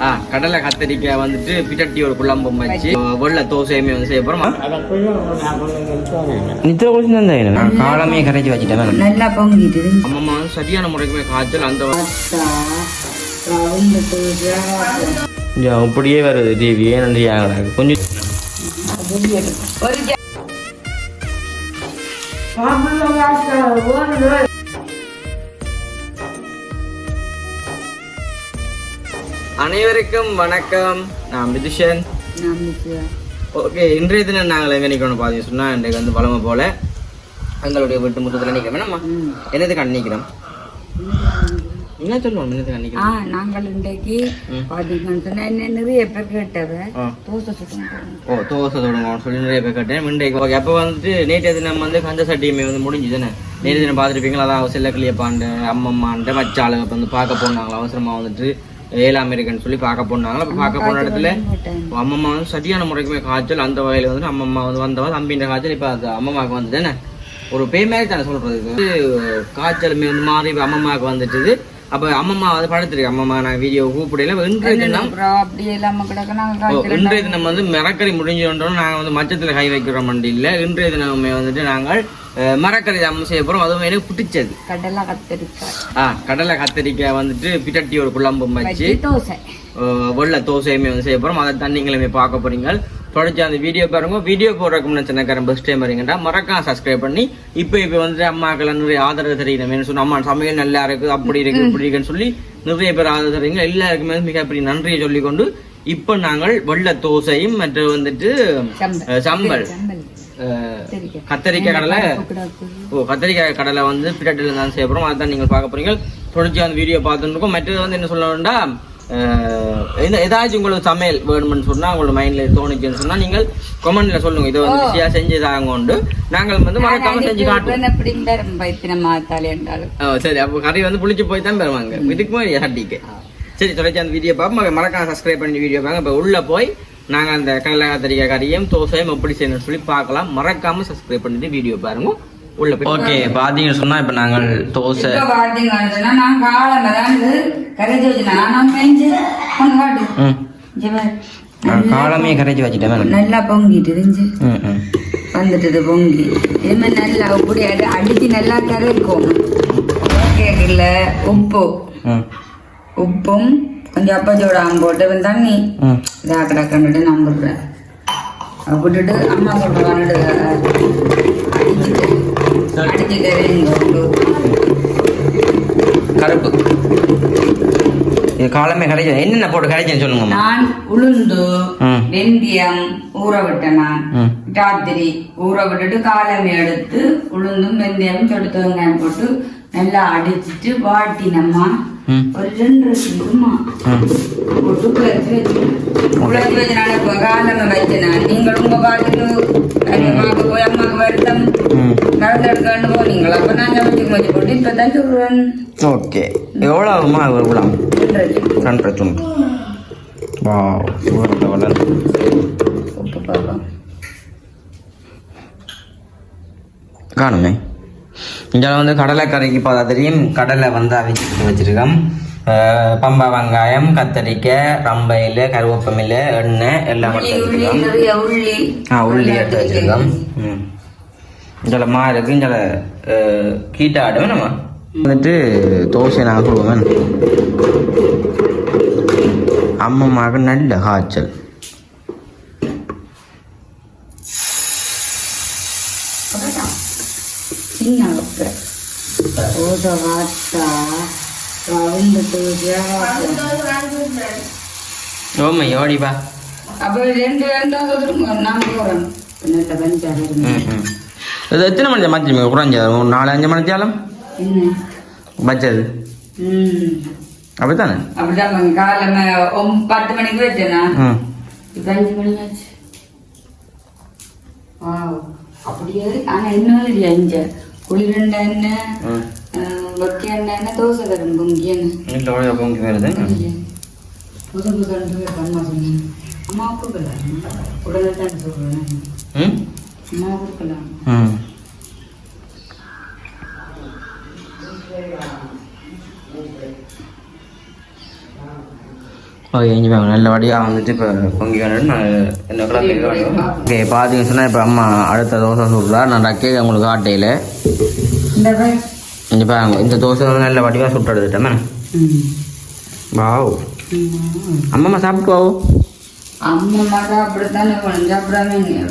ஆ கடலை கத்தரிக்காய் வந்துட்டு பிட்டட்டி ஒரு குழம்பும் வச்சு வெள்ளை தோசையுமே வந்து செய்ய போறோமா. நித்திர குளிச்சு தான் நான் காலமே கரைச்சி வச்சுட்டேன் நல்லா பொங்கிட்டு வந்து சரியான முறைக்குமே காய்ச்சல் அந்த அப்படியே வருது டிவி ஏன் நன்றியாக கொஞ்சம் ஒரு அனைவருக்கும் வணக்கம். நான் மிதுஷன். ஓகே இன்றைய தினம் நாங்கள் எங்கே நிற்கணும் பார்த்தீங்க சொன்னால் இன்றைக்கு வந்து பழமை போல எங்களுடைய வீட்டு முற்றத்தில் நிற்கிறோம் என்னம்மா? என்னதுக்கு நிற்கிறோம் என்ன சொல்லுவோம்? என்னதுக்கு ஆ நிற்கிறோம் நாங்கள் இன்றைக்கு. பார்த்தீங்கன்னு என்ன நிறைய பேர் கேட்டவ. தோசை. ஓ தோசை தொடங்க சொல்லி நிறைய பேர் கேட்டேன். இன்றைக்கு ஓகே அப்போ வந்துட்டு நேற்றைய தினம் வந்து கந்த சட்டியுமே வந்து முடிஞ்சுதானே நேற்று தினம் பார்த்துருப்பீங்களா அதான் செல்லக்கிளியப்பாண்ட அம்மம்மாண்ட மச்சாளுங்க வந்து பார்க்க போனாங்களா? அவசரமாக வந்துட்டு ஏழாம் இருக்கன்னு சொல்லி பார்க்க போனாங்களா அப்போ பார்க்க போன இடத்துல. அம்மம்மா வந்து சரியான முறைக்குமே காய்ச்சல் அந்த வகையில் வந்து அம்மம்மா வந்து வந்தவா தம்பின்ற காய்ச்சல் இப்போ அது அம்மம்மாவுக்கு வந்துதானே ஒரு பேய் மாதிரி தானே சொல்கிறது இது. வந்து காய்ச்சலுமே வந்து மாறி இப்போ அம்மம்மாவுக்கு வந்துட்டுது. அப்போ அம்மம்மா வந்து படுத்துருக்கு. அம்மம்மா நான் வீடியோ கூப்பிடையில இன்றைய தினம் காய்ச்சல் இன்றைய தினம் வந்து மரக்கறி முடிஞ்சோன்றோம் நாங்கள் வந்து மச்சத்தில் கை வைக்கிறோம் இல்லை இன்றைய தினமே வந்துட்டு நாங்கள் மரக்கறி அம்மா செய்ய போகிறோம் அதுவும் எனக்கு பிடிச்சது. கடலை கத்தரிக்காய். ஆ கடலை கத்தரிக்காய் வந்துட்டு பிட்டட்டி ஒரு குழம்பும் வச்சு தோசை. வெள்ளை தோசையுமே வந்து செய்ய போகிறோம் அதை தண்ணிங்களுமே பார்க்க போறீங்க. தொடர்ச்சி அந்த வீடியோ பாருங்க. வீடியோ போடுறதுக்கு முன்னாடி சின்னக்காரன் பெஸ்ட் டைம் வரீங்கடா மறக்காம சப்ஸ்கிரைப் பண்ணி இப்போ இப்போ வந்துட்டு அம்மாக்கள் நிறைய ஆதரவு தெரியுறேன் சொன்ன அம்மா சமையல் நல்லா இருக்கு அப்படி இருக்கு இப்படி இருக்குன்னு சொல்லி நிறைய பேர் ஆதரவு தரீங்க எல்லாருக்குமே மிகப்பெரிய நன்றியை சொல்லிக்கொண்டு இப்போ நாங்கள் வெள்ளை தோசையும் மற்றும் வந்துட்டு சம்பல் அஹ், சம்பல் சம்பல் அஹ், கத்தரிக்காய். கடலை. ஓ கத்தரிக்காய் கடலை வந்து பிரெட்டில் தான் செய்ய போகிறோம் அதான் நீங்கள் பார்க்க போறீங்க. தொடர்ச்சி அந்த வீடியோ பார்த்துட்டு இருக்கோம். மற்றது வந்து என்ன சொல்லணும்டா எந்த ஏதாச்சும் உங்களுக்கு சமையல் வேணும்னு சொன்னா உங்களோட மைண்ட்ல தோணுச்சுன்னு சொன்னா நீங்கள் கமெண்ட்ல சொல்லுங்க. இதை வந்து ஈஸியா செஞ்சு தாங்க உண்டு நாங்கள் வந்து மறக்காம செஞ்சு காட்டுவோம். சரி. அப்போ கறி வந்து புளிச்சு போய் தான் பெறுவாங்க. இதுக்கு மாதிரி சட்டிக்கு சரி தொடர்ச்சி அந்த வீடியோ பார்ப்போம். மறக்காம சப்ஸ்கிரைப் பண்ணி வீடியோ பாருங்க. இப்போ உள்ள போய் நாங்க அந்த கடலை கத்திரிக்காய் கறியும் தோசையும் எப்படி செய்யணும்னு சொல்லி பார்க்கலாம். மறக்காம சப்ஸ்கிரைப் பண்ணிட்டு வீடியோ பாருங்க. உள்ள ஓகே பாத்தீங்கன்னு சொன்னா இப்போ நாங்கள் தோசை. பாத்தீங்கன்னு நான் காலம் கரைச்சி வச்சுனா நான் காலமே வச்சுட்டேன் நல்லா பொங்கிட்டு இருந்துச்சு. ம் ம். வந்துட்டது பொங்கி. இதுமே நல்லா அப்படி அடி அடிச்சு நல்லா கரைக்கும். கேட்கல உப்பு. உப்பும் அப்பச்சோடாம போட்டு தண்ணி. இதாக கிடக்கண்டுட்டு நான் விடுறேன் விட்டுட்டு அம்மா சொல்றான்னு அடிச்சுட்டு அடிச்சு கருப்பு. இது காலமே கரைச்சி என்னென்ன போட்டு கரைச்சேன்னு சொல்லுங்கம்மா. நான் உளுந்து. வெந்தயம் ஊற விட்டேன் நான். ராத்திரி ஊற விட்டுட்டு காலமே எடுத்து உளுந்தும் வெந்தயம் சொடுத்து வெங்காயம் போட்டு நல்லா அடிச்சிட்டு வாட்டினம்மா. ஒரு ம் போட்டு குழச்சி வச்சு குழச்சி வச்சு நான் இப்போ காலமே வச்சேன் நீங்கள் உங்க பாட்டுக்கு அம்மாவுக்கு போய் அம்மாவுக்கு வருத்தம் ம் நடந்து எடுக்கன்னு போனீங்களா அப்ப நான் சமைச்சு வச்சு போட்டு இப்போ தான் சொல்றேன் ஓகே எவ்வளோ ஆகுமா எவ்வளோ ரெண்டு ரெண்டரை துண்டு வா சூப்பர் வளர் உப்பு பார்க்கலாம் காணுமே இங்கே வந்து கடலைக்கரைக்கு பார்த்தா தெரியும். கடலை வந்து அவிச்சு வச்சிருக்கோம். பம்பா வெங்காயம் கத்தரிக்காய் ரம்பையில் கருவேப்பமில்லை எண்ணெய் எல்லாம் உள்ளி ஆ உள்ளி எடுத்து வச்சிருக்கோம். இதில் மா இருக்கு. இதில் கீட்டை ஆடுவேன் நம்ம. வந்துட்டு தோசை நான் கொடுவேன் அம்மம்மாவுக்கு நல்ல காய்ச்சல். உப்பு ஓத ரவுண்டு தூக்கியா ஓமை ஓடிப்பா அப்போ ரெண்டு ரெண்டாவது நான் போகிறேன் நல்ல பஞ்சாக ம் ம் இது எத்தனை மணி மச்சி குறைஞ்சது ஒரு நாலு அஞ்சு மணிச்சாலும் என்ன வச்சது ம் அப்படித்தானே அப்படிதான் காலமே பத்து மணிக்கு வச்சேனா இப்போ அஞ்சு மணி ஆச்சு அப்படியே ஆனா இன்னும் இல்லையா என்ன ம் வெக்க என்ன தோசை தரும் பொங்கி என்ன இந்த உடைய பொங்கி வருது புது புது அம்மா சொன்னேன் அம்மா கொடுக்கலாம் உடனே தான் சொல்றேன் ம் அம்மா கொடுக்கலாம் ஓகே இங்கே பாருங்க நல்லபடியாக வந்துட்டு இப்போ பொங்கி வேணும் நான் என்ன கிளம்பி ஓகே பார்த்தீங்கன்னு சொன்னால் இப்போ அம்மா அடுத்த தோசை சுடுறா நான் ரக்கே உங்களுக்கு ஆட்டையில். இங்கே பாருங்க இந்த தோசை நல்ல வடிவாக சுட்டு எடுத்துட்டேன். வாவ். அம்மா சாப்பிடாம நீங்க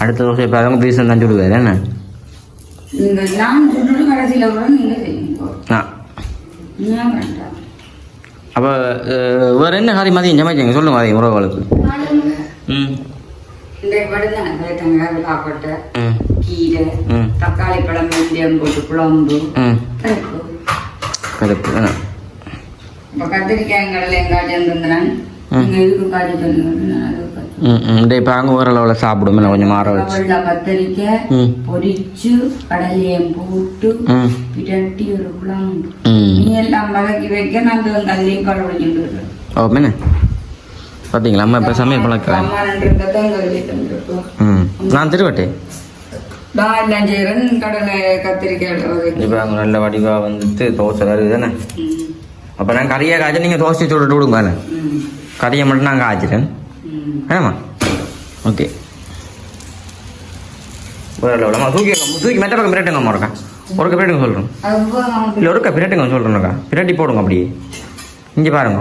அடுத்த தோசை இப்போ அவங்க பீஸ் தான் சுடுவார் என்ன நான் சுட்டு கடைசியில் கூட நீங்க செய்யுங்க ஆ ஏன் வேண்டாம் அப்போ வேறு என்ன காரி மதியம் சமைச்சிங்க சொல்லுங்க மதியம் உறவுகளுக்கு? ம். கீரை தக்காளி பழம் வெந்தயம் போட்டு குழம்பு. பருப்பு. என்ன இப்ப இந்த இப்போ அங்கே ஓரளவில் சாப்பிடும் கொஞ்சம் மாற வச்சு. வெள்ளை கத்திரிக்காய் ம். பொரிச்சு கடலையும் போட்டு ம். பிரட்டி ஒரு குழம்பு. ம். நீ எல்லாம் வதக்கி வைக்க நான் ஓ பார்த்தீங்களா அம்மா இப்போ சமையல் பழக்கிறேன் நான் திருவட்டே? நான் எல்லாம் செய்யறேன் கடலை கத்திரிக்காய் வதக்கி. இப்போ அங்கே நல்ல வடிவாக வந்துட்டு தோசை வருது தானே அப்போ நான் கறியை காய்ச்சி நீங்கள் தோசை சுட்டு விடுங்க கறியை மட்டும் நான் காய்ச்சிட்டேன் ம். ஏமா ஓகே. தூக்கி தூக்கி மெட்ட பக்கம் பிரட்டுங்க இருக்கா ஒருக்க பிரட்டுங்க சொல்கிறோம் இல்லை ஒருக்க பிரட்டுங்க சொல்கிறேன்க்கா பிரட்டி போடுங்க அப்படியே. இங்கே பாருங்க.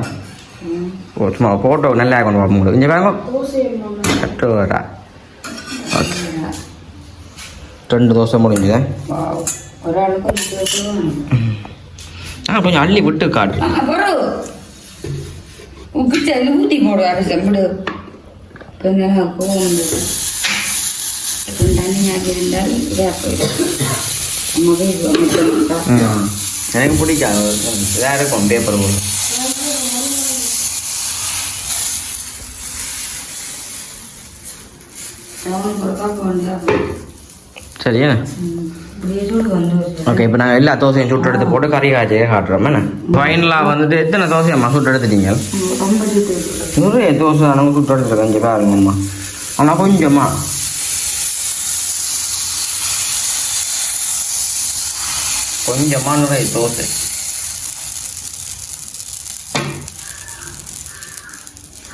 ஓ சும்மா ஃபோட்டோ நல்லா கொண்டு பார்ப்போம் உங்களுக்கு இங்கே பாருங்க. ஓகே. ரெண்டு தோசை முடிஞ்சுதே? வாவ். ஒரு ஆளுக்கு ஒரு தோசை வேணும். ஆ கொஞ்சம் அள்ளி விட்டு காட்டு. உப்பிட்டு அதில் ஊற்றி போடு அரிசி விடு கொஞ்சம் கோவம் வந்தது. கொஞ்சம் தண்ணியாக இருந்தால் இதாக போயிடும் எனக்கு பிடிக்காது. இதாக இருக்கும் பேப்பர் ஒரு காப்பு வந்தா சரியா? ஓகே இப்போ நாங்கள் எல்லா தோசையும் சுட்டு எடுத்து போட்டு கறி காய்ச்சியே காட்டுறோம் என்ன? ஃபைனலாக வந்துட்டு எத்தனை தோசையம்மா சுட்டு எடுத்துட்டீங்க? நிறைய தோசை நம்ம சுட்டு எடுத்துருக்கேன் இங்கே பாருங்கம்மா ஆனால் கொஞ்சமா கொஞ்சமா நிறைய தோசை.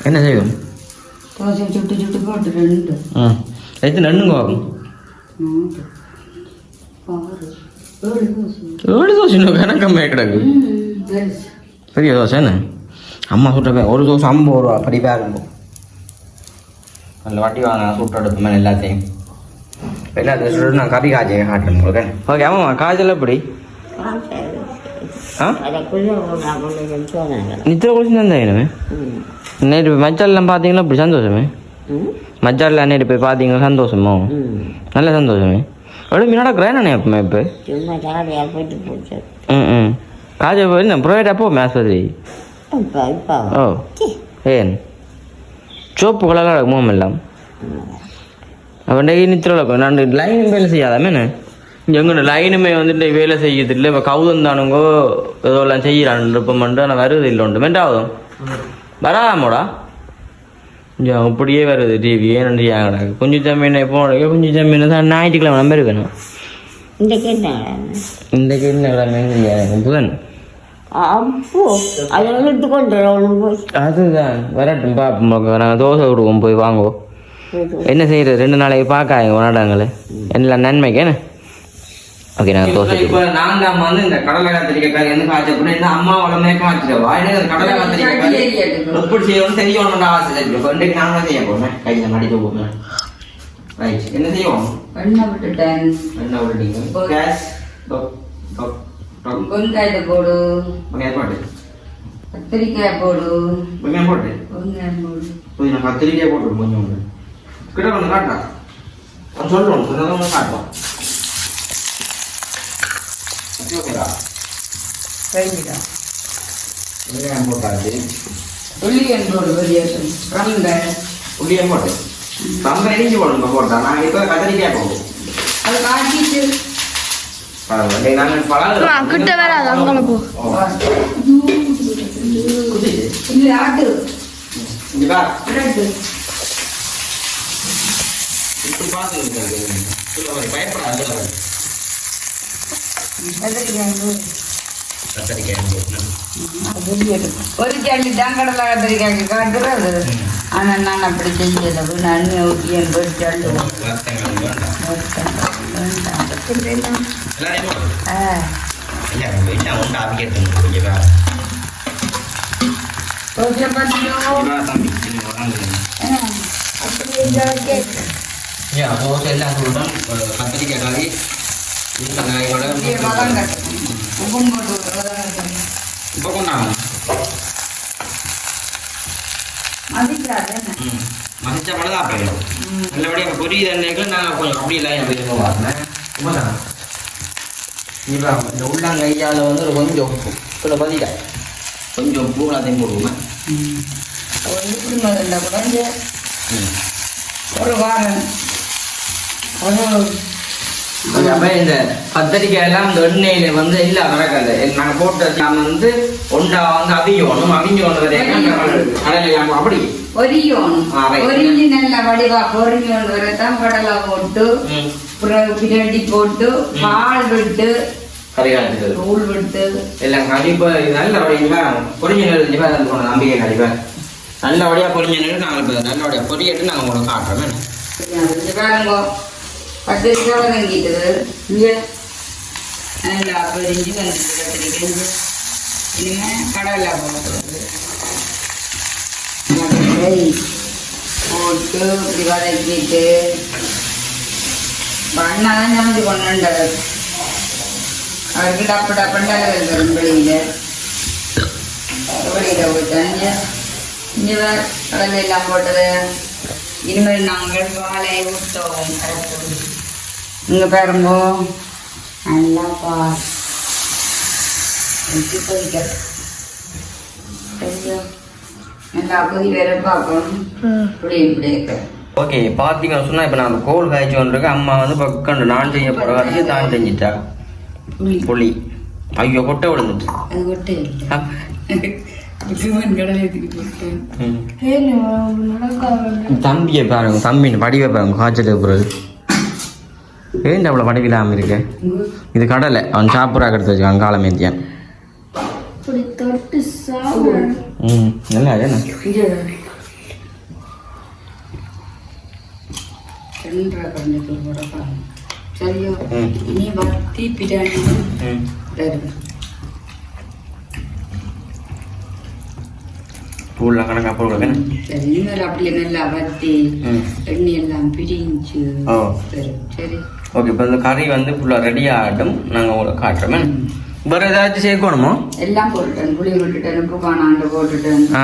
என்ன செய்வோம் தோசை சுட்டு சுட்டு போட்டு ரெண்டு. ம். எத்தனை ரெண்டுங்க ஆகும் ஏழு தோசை இன்னும் கணக்கம்மே கிடக்கு. பெரிய தோசை என்ன? அம்மா சுட்ட ஒரு தோசை ஐம்பது ரூபா படிப்பாக இருக்கும் அதில் வட்டி வாங்க சுட்டு எடுப்போமே எல்லாத்தையும். எல்லாத்தையும் சுட்டு நான் கறி காய்ச்சி காட்டுறேன் உங்களுக்கு. ஓகே ஆமாம்மா காய்ச்சல் எப்படி? ஆ? நித்திர குளிச்சு தான் போய் மச்சாலாம் பார்த்தீங்களா? இப்படி சந்தோஷமே. மச்சாலில் நேற்று போய் பார்த்தீங்களா? சந்தோஷமோ? நல்ல சந்தோஷமே. எவ்வளோ மீன் நடக்கிறேன் நான் எப்பவுமே இப்போ? சும்மா ஜாலியாக போயிட்டு போச்சு. ம் ம். காய்ச்சல் போய் என்ன ப்ரைவேட் அப்போ ஆஸ்பத்திரி? ஓ. ஏன்? சோப்பு கலராக இருக்கும் எல்லாம். அவன் நித்திர நான் லைனும் வேலை செய்யாதாமே என்ன? எங்கே லைனுமே வந்துட்டு வேலை செய்யுது இல்லை. இப்போ கவுதம் தானுங்கோ ஏதோ எல்லாம் செய்யறான் இருப்பமெண்டு ஆனால் வருது இல்லை உண்டு. மென்றாவதும் வராமோடா? கொஞ்சம் அப்படியே வருது டிவி ஏன்னு கிடக்கு கொஞ்சம் ஜமீனை போனதுக்கு கொஞ்சம் ஜமீனை தான் ஞாயிற்றுக்கிழமை நம்பர் வேணும் இந்த இன்றைக்கு என்ன கிழமை எனக்கு புதன். அதுதான். வரட்டும் பார்ப்போம் நாங்கள் தோசை விடுவோம் போய் வாங்குவோம். என்ன செய்யறது? ரெண்டு நாளைக்கு பார்க்காங்க உணர்றாங்களே எல்லாம் நன்மைக்கு என்ன? ஓகே நாங்கள் தோசை இப்போ நான் தான் வந்து இந்த கடலை கத்திரிக்காய் வந்து காய்ச்ச போட்டு இந்த அம்மா உடனே காய்ச்சிடுவா இந்த கடலை கத்திரிக்காய் எப்படி செய்யணும் செய்யணும்னு ஆசை இருக்கு இப்போ இன்றைக்கு நாங்கள் செய்ய போகிறேன் கையில் மடிக்க போகிறேன் ரைட் என்ன செய்வோம்? எண்ணெய் விட்டுட்டேன் என்ன விட்டுட்டீங்க கேஸ் டொக் டொக் டொக் வெங்காயத்தை போடு. வெங்காயம் போட்டு. கத்திரிக்காய் போடு. வெங்காயம் போட்டு. வெங்காயம் போடு. புதினா கத்திரிக்காய் போட்டு கொஞ்சம் கிட்ட கொஞ்சம் காட்டா கொஞ்சம் சொல்லுவோம் கொஞ்சம் காட்டுவோம் கைவிடா உள்ளியன் போட்டாச்சு. உள்ளியன் போடு வெளியேசன் கண்ட உள்ளியன் போட்டு. தம்பர் இடிஞ்சு போடுங்க போட்டா. நாங்கள் இப்போ கத்திரிக்காய் போடுவோம். அது காய்ச்சிட்டு. பயப்படாது கத்தரிக்காய் ஒரு ஜல்லி தான் கடலை கத்திரிக்காய்க்கு காட்டுறது ஆனால் நான் அப்படி செய்யலை நான் ஊற்றியன் கத்திரிக்காய் இப்போ கொண்டாங்க மதிக்காது என்ன? ம். மசிச்ச படம் தான் போயிடும் நல்லபடியாக பொரியுது அன்னைக்கு நான் கொஞ்சம் அப்படி இல்லை என் வீட்டுக்கு வரேன் உண்மைதான் இப்போ இந்த உள்ளங்கையால் வந்து கொஞ்சம் உப்பு. பதிக்கா கொஞ்சம் உப்பு அதையும் போடுவோம். ஒரு வாரம். ஒரு அப்போ இந்த கத்தரிக்காய் எல்லாம் இந்த எண்ணெயில வந்து இல்லை நடக்காது நாங்கள் போட்ட வந்து ஒன்றா வந்து அவியணும் அவிஞ்சோன்னு வரைக்கும் அப்படி. right. பொரிஞ்சு நல்ல வடிவா பொரிஞ்சோன்னு வரதான் கடலை போட்டு பிரண்டி போட்டு பால் விட்டு தூள் விட்டு. எல்லாம் கண்டிப்பா இது நல்லபடியா பொரிஞ்ச நெல் நம்பிக்கை கண்டிப்பா நல்லபடியா பொரிஞ்ச நெல் நாங்கள் இப்போ நல்லபடியா பொரியட்டு நாங்கள் உங்களுக்கு காட்டுறோம். பாருங்க. பத்து ரூபா வாங்கிட்டது இங்கே நல்லா பொரிஞ்சு வந்துட்டு கத்திரிக்காய் இனிமே கடலை போடுறது போட்டு இப்படி வதக்கிட்டு பண்ணா தான் சமைச்சு கொண்டு அவருக்கு டப்பு டப்புன்னு வரும் வெளியில் வெளியில் போயிட்டாங்க இங்கே கடலை எல்லாம் போட்டது இனிமேல் நாங்கள் வாழை ஊற்றவும் இங்கே பாருங்கோ. நல்லா பா. வச்சு சரியா? நல்லா கொதி வேற பார்க்கணும். இப்படி இப்படி இருக்கு. ஓகே பார்த்தீங்கன்னு சொன்னா இப்போ நான் கோல் காய்ச்சி வந்துருக்கு அம்மா வந்து பக்கண்டு நான் செய்ய போகிற வரைக்கு தான் செஞ்சிட்டா. புளி. புளி. ஐயோ கொட்டை விழுந்துட்டு. தம்பியை பாருங்க தம்பி வடிவை பாருங்க காய்ச்சல் பிறகு ஏன் அவ்வளோ வடிவில்லாமல் இருக்கு. இது கடலை. அவன் சாப்பிட்றா எடுத்து வச்சுக்கான் காலமேத்தியான் ம். நல்லா என்ன? சரியா. இனி வத்தி பிரியாணி ம் தருது பூலாம் கணக்காக சரி இனிமேல் அப்படியே நல்லா வத்தி எண்ணெய் எல்லாம் பிரிஞ்சு ஓ. சரி ஓகே இப்போ இந்த கறி வந்து ஃபுல்லாக ரெடி ஆகட்டும். நாங்கள் உங்களுக்கு காட்டுறோமே வேறு ஏதாச்சும் சேர்க்கணுமோ? எல்லாம் போட்டுட்டேன். புளி விட்டுட்டேன் உப்பு காணாண்டு போட்டுட்டேன். ஆ.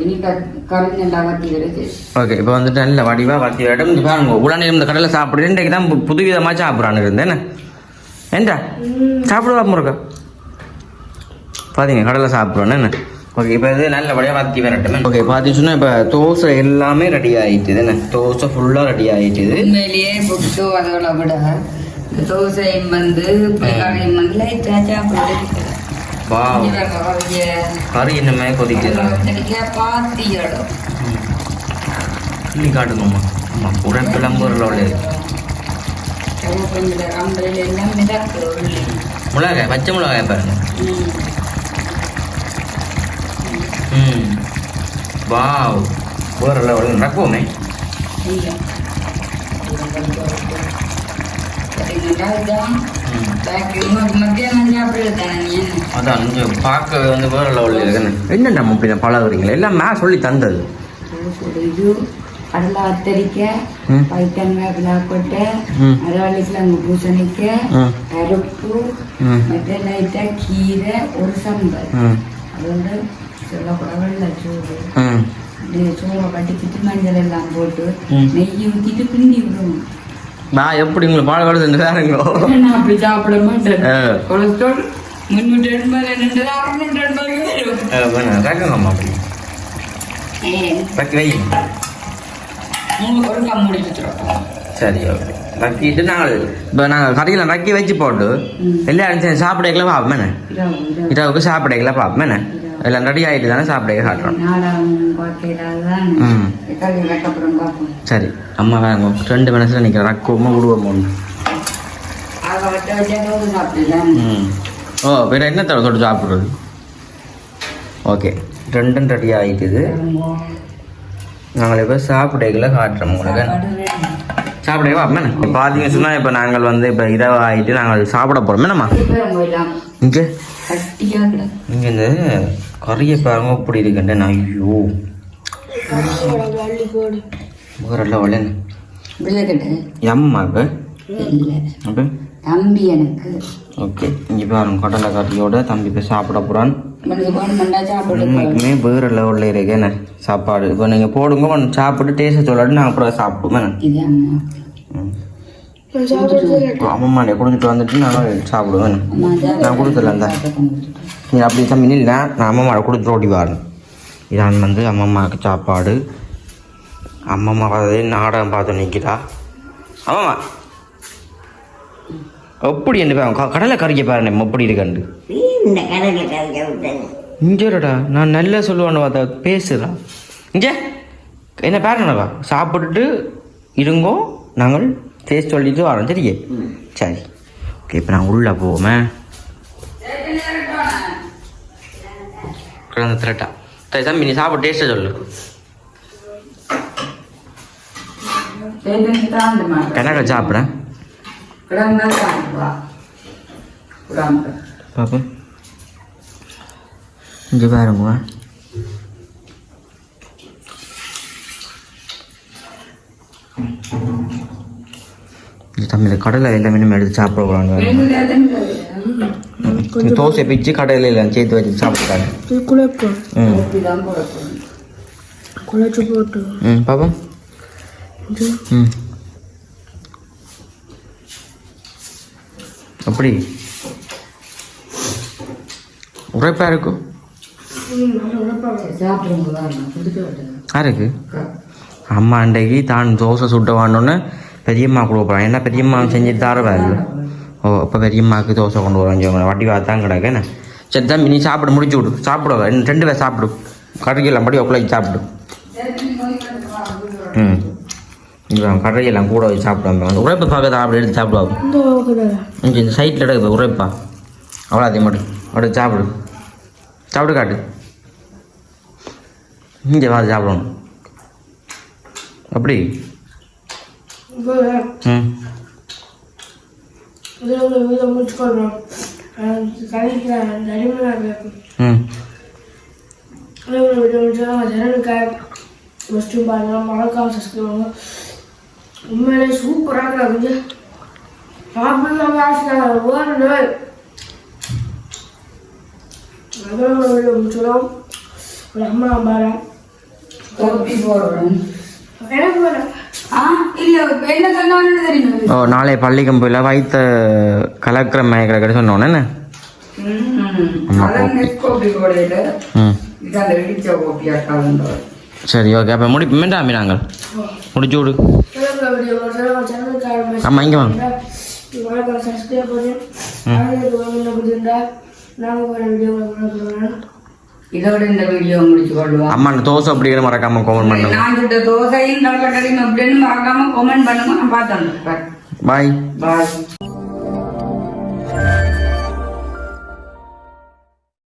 இனி க- கறி நல்லா வத்தி வருது ஓகே இப்போ வந்துட்டு நல்ல வடிவாக வத்தி ஆகட்டும் இது பாருங்க உடனே இந்த கடையில் சாப்பிடுறேன் இன்றைக்கு தான் பு- புது விதமாக சாப்பிட்றான்னு இருந்தேன் என்ன? ஏண்டா? சாப்பிடுவா முருகா? பார்த்தீங்க கடையில் சாப்பிட்றோன்னு என்ன? ஓகே இப்போ இது நல்லபடியாக வத்தி வரட்டும். ஓகே பார்த்தீங்கன்னு சொன்னால் இப்போ தோசை எல்லாமே ரெடி ஆகிட்டுது என்ன? தோசை ஃபுல்லாக ரெடி ஆகிட்டுது உண்மையிலேயே புட்டு அதோட விட இந்த தோசையும் வந்து கறியும் வந்து லைட்டாக சாப்பிட்டு வா கறி என்னமே கொதிக்குது? பாத்தியோட காட்டுங்கம்மா அம்மா. உடன் பிளம்புறல உள்ளது மிளகாய் பச்சை மிளகாய் பாருங்க. சாப்பிடுறது தானே நீ என்ன அதான் பார்க்க வந்து வேற லெவலில் இருக்குன்னு என்ன நம்ம இப்படி பழகுறீங்களா எல்லாம் மே சொல்லி தந்தது இது கடலை அத்தரிக்க ம். பைத்தங்காய் விழாக்கொட்டை ம். அரவாளி கிழங்கு பூசணிக்க மற்ற லைட்டாக கீரை ஒரு சம்பல் அதோட சொல்லக்கூட வெள்ளச்சோறு சோறை கட்டிக்கிட்டு மஞ்சள் எல்லாம் போட்டு ம். நெய் ஊற்றிட்டு கிண்டி விடுவோம் நான் எப்படி உங்களுக்கு பாலக்காடு செஞ்சு வேறுங்களோ நான் அப்படி சாப்பிட மாட்டேன். ஆ. கொலஸ்ட்ரால் முன்னூற்றி எண்பது ரெண்டு அறுநூற்றி எண்பது வரும் வேணாம் ரக்குங்கம்மா அப்படி. ரக்கி வை. மூணு ஒரு கம் முடிச்சுக்கிறோம் சரி ஓகே. ரக்கிட்டு நாங்கள் இப்போ நாங்கள் கறியில் ரக்கி வச்சு போட்டு. எல்லாரும் சேர்ந்து சாப்பிடக்கலாம் பார்ப்போம் என்ன? இரவு இரவு. இரவுக்கு சாப்பிடக்கலாம் பார்ப்போம் என்ன? எல்லாம் ரெடி ஆகிட்டு தானே சாப்பிட காட்டுறோம் சரி அம்மா வேங்க ரெண்டு மனசில் நிற்கிறேன் ரக்குவோமா விடுவோம் ஒன்று ஆக வட்ட வச்சா சாப்பிடலாம் ம். ஓ வேற என்ன தவிர தொட்டு சாப்பிட்றது? ஓகே ரெண்டும் ரெடி ஆகிட்டுது நாங்கள் இப்போ சாப்பிடைகளை காட்டுறோம் உங்களுக்கு. சாப்பிடவா அம்மன் இப்போ பார்த்தீங்கன்னு சொன்னால் இப்போ நாங்கள் வந்து இப்போ இரவு ஆகிட்டு நாங்கள் சாப்பிட போகிறோம் என்னம்மா? இங்கே. இங்கே இந்த கறியை பாருங்க இப்படி இருக்குண்டேன் ஐயோ. வேறல்ல அப்போ? தம்பி எனக்கு. ஓகே. இங்கே பாருங்க கடலை கறியோட தம்பி இப்போ சாப்பிட போகிறான் உண்மைக்குமே வேறு லெவலில் இருக்கு என்ன சாப்பாடு. இப்போ நீங்கள் போடுங்க கொஞ்சம் சாப்பிட்டு டேஸ்ட்டை சொல்லாட்டு நாங்கள் அப்புறம் சாப்பிடுவோம் இது அம்மா அம்மா கொடுத்துட்டு வந்துட்டு நாங்கள் சாப்பிடுவேன். அம்மா நான் கொடுத்துல அந்த நீ அப்படி தம்பி இல்லை நான் அம்மம்மாவை கொடுத்துட்டு ஓடி வரேன் இதான் வந்து அம்மம்மாவுக்கு சாப்பாடு. அம்மம்மா வந்து நாடகம் பார்த்து நிற்கிறா அம்மம்மா எப்படி என்ன பாருங்க, கடலை கறிக்க பாருங்க எப்படி இருக்கண்டு இங்கேடா நான் நல்லா சொல்லுவான்னு பார்த்தா பேசுறா. இங்கே என்ன பாருங்கப்பா சாப்பிட்டுட்டு இருங்கோ நாங்கள் டேஸ்ட் சொல்லிட்டு வரோம் சரியே சரி. ஓகே இப்போ நான் உள்ளே போவோமே. குழந்தை திரட்டா. சரி தம்பி நீ சாப்பிட்டு டேஸ்ட்டை சொல்லு. கனடா சாப்பிட்றேன் பாப்பா இங்கே பாருங்க தமிழ் கடலை எல்லாமே நம்ம எடுத்து சாப்பிட போகலான்னு தோசை பிச்சு கடையில் எல்லாம் சேர்த்து வச்சு சாப்பிட்டாங்க குழப்பம் ம். அப்படி. உரைப்பா இருக்கும் யாருக்கு? அம்மா அன்றைக்கு தான் தோசை சுட்ட வாண்டோன்னே பெரியம்மா கொடுக்குறான் என்ன பெரியம்மா செஞ்சுட்டு தரவா இல்லை ஓ இப்போ பெரியம்மாவுக்கு தோசை கொண்டு வராங்க வட்டி தான் கிடக்கு என்ன சரி தம்பி நீ சாப்பிடு முடிச்சு விடு சாப்பிடுவா இன்னும் ரெண்டு பேர் சாப்பிடு கறியெல்லாம் படி உக்குள்ள சாப்பிடு ம் இவன் கறியெல்லாம் கூட வச்சு சாப்பிடுவாங்க உரைப்பு பார்க்க சாப்பிடு எடுத்து சாப்பிடுவாங்க இந்த சைட்டில் எடுக்க உரைப்பா அவ்வளோ அதே மட்டும் அப்படியே சாப்பிடு சாப்பிடு காட்டு இங்கே வா சாப்பிடணும் அப்படி ஃபஸ்ட்டு பாருங்க மறக்காம சப்ஸ்கிரைப் பண்ணுங்க உண்மையிலே சூப்பராக இருக்கிற சாப்பிடலாம் ஆசையாக வேறு ஒரு அம்மா எனக்கு ஓ நாளை பள்ளிக்கும் போயில வைத்த கலக்கிற மயக்கிற கடை சொன்னோன்னே சரி ஓகே. அப்போ முடி மெண்டாமி நாங்கள் முடிச்சு விடு. ஆமாம் இங்கே வாங்க நாங்கள் ஒரு வீடியோ பண்ணுறோம் இதோட இந்த வீடியோ முடிச்சு கொள்வோம் அம்மா தோசை அப்படிங்கிற மறக்காம கமெண்ட் பண்ணுங்க. நான் சுட்ட தோசையும் கடலக்கடையும் அப்படின்னு மறக்காம கமெண்ட் பண்ணுங்க. நான் பார்த்தேன் பாய் பாய்